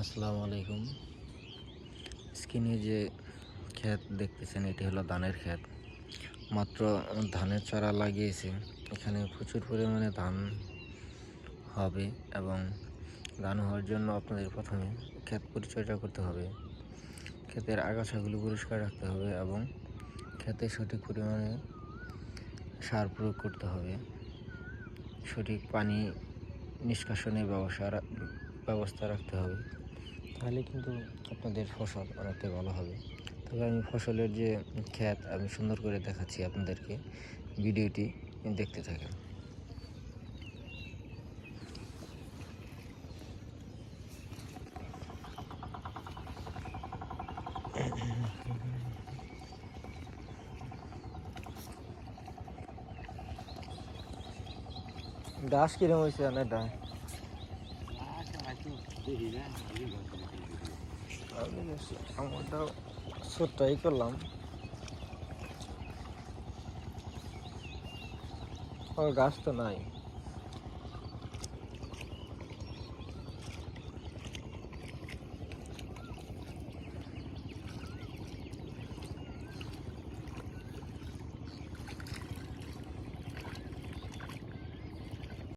আসসালামু আলাইকুম। স্ক্রিনে যে ক্ষেত দেখতেছেন, এটি হলো ধানের ক্ষেত মাত্র ধানের চারা লাগিয়েছে। এখানে প্রচুর পরিমাণে ধান হবে এবং ধান হওয়ার জন্য আপনাদের প্রথমে ক্ষেত পরিচর্যা করতে হবে। ক্ষেতের আগাছাগুলো পরিষ্কার রাখতে হবে এবং ক্ষেতে সঠিক পরিমাণে সার প্রয়োগ করতে হবে। সঠিক পানি নিষ্কাশনের ব্যবসা ব্যবস্থা রাখতে হবে। তাহলে কিন্তু আপনাদের ফসল অনেকটাই ভালো হবে। তবে আমি ফসলের যে ক্ষেত আমি সুন্দর করে দেখাচ্ছি আপনাদেরকে ভিডিওটি দেখতে থাকেন। দাস কিরম হয়েছে অনেকটা? আমারটা ছোট্টাই করলাম। ও গাছ তো নাই।